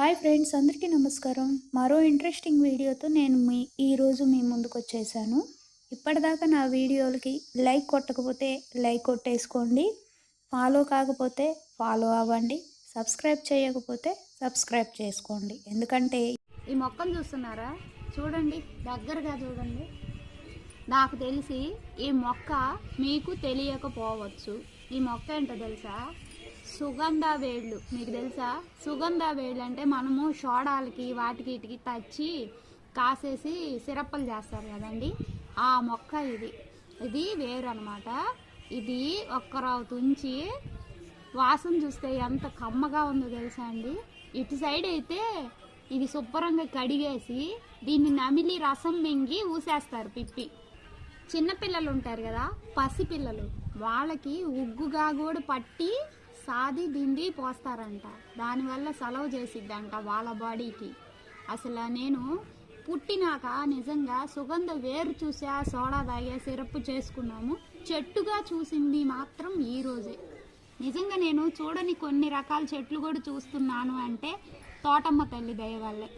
Hi friends అందరికీ నమస్కారం. మరో ఇంట్రెస్టింగ్ వీడియోతో నేను మీ ఈరోజు మీ ముందుకు వచ్చేసాను. ఇప్పటిదాకా నా వీడియోలకి లైక్ కొట్టకపోతే లైక్ కొట్టేసుకోండి. ఫాలో కాకపోతే ఫాలో అవ్వండి. సబ్స్క్రైబ్ చేయకపోతే సబ్స్క్రైబ్ చేసుకోండి. ఎందుకంటే ఈ మొక్కను చూస్తున్నారా? చూడండి దగ్గరగా చూడండి. నాకు తెలిసి ఈ మొక్క మీకు తెలియకపోవచ్చు. ఈ మొక్క ఏంటో తెలుసా? సుగంధ వేళ్ళు మీకు తెలుసా? సుగంధ వేళ్ళు అంటే మనము సోడాలకి వాటికి ఇటుకి తచ్చి కాసేసి సిరప్పలు చేస్తారు కదండి. ఆ మొక్క ఇది. ఇది వేరు అనమాట ఇది ఒక్కరావు తుంచి వాసన చూస్తే ఎంత కమ్మగా ఉందో తెలుసా అండి? ఇటు సైడ్ అయితే ఇది శుభ్రంగా కడిగేసి దీన్ని నమిలి రసం మింగి ఊసేస్తారు పిప్పి. చిన్నపిల్లలు ఉంటారు కదా పసిపిల్లలు వాళ్ళకి ఉగ్గుగా కూడా పట్టి సాది దిండి పోస్తారంట. దానివల్ల సెలవు చేసిద్దంట వాళ్ళ బాడీకి. అసలు నేను పుట్టినాక నిజంగా సుగంధ వేరు చూసా సోడా తాగా సిరప్ చేసుకున్నాము. చెట్టుగా చూసింది మాత్రం ఈరోజే నిజంగా నేను చూడని కొన్ని రకాల చెట్లు కూడా చూస్తున్నాను అంటే తోటమ్మ తల్లి దయ వల్లే.